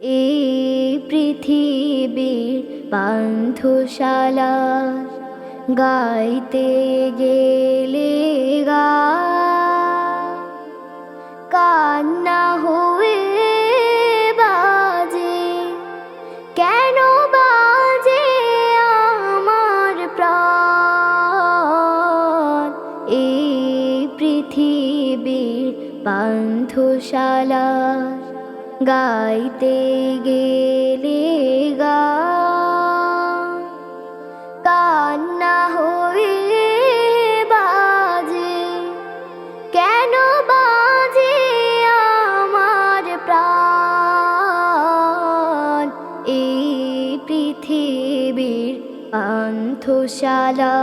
এই পৃথিবীর পান্থশালা, গাইতে গেলে গা, কান্না হয়ে বাজে। কেন বাজে আমার প্রাণ? এই পৃথিবীর পান্থশালা গাইতে গেলে গা, কান্না হয়ে বাজে। কেন বাজে আমার প্রাণ? এই পৃথিবীর পান্থশালা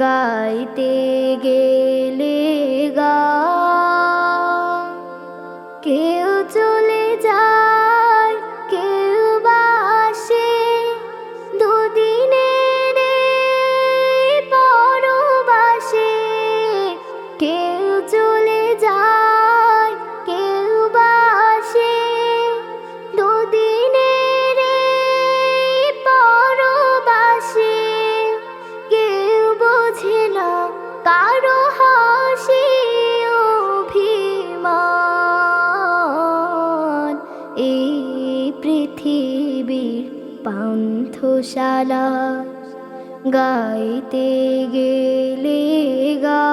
গাইতে গেলে গা। পৃথিবীর পান্থশালা। গাইতে গেলে গা,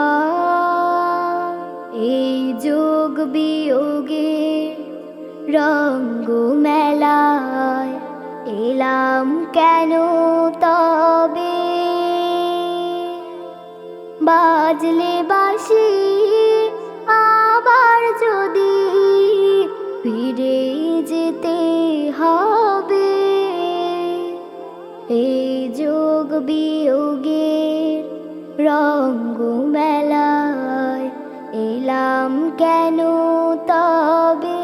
এই যোগ বিয়োগে রঙ্গ মেলায় এলাম কেন তবে? বাজলে বাসি আবার যদি ফিরে যেতে হবে এই যোগ বিয়োগের রঙ্গমেলায় এলাম কেন তবে?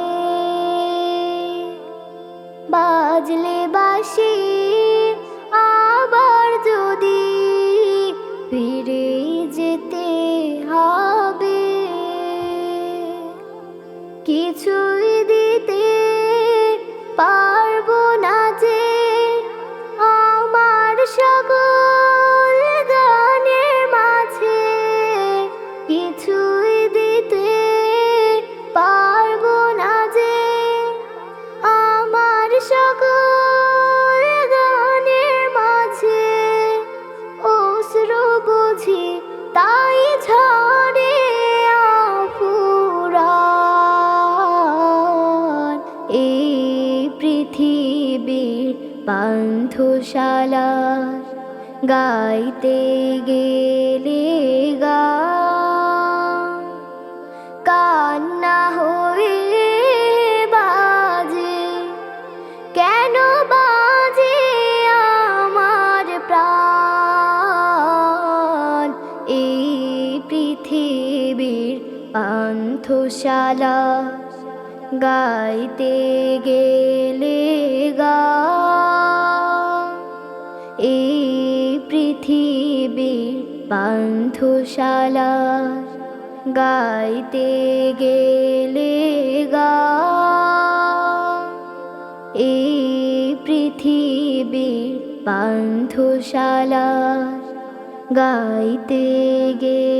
বাজলে বাসি বুঝি তাই ঝরে আফুরান। এই পৃথিবীর পান্থশালা গাইতে গেলে গা পান্থশালা গাইতে গেলে গা। এই পৃথিবীর পান্থশালা গাইতে গেলে গা। এই পৃথিবীর পান্থশালা গাইতে গা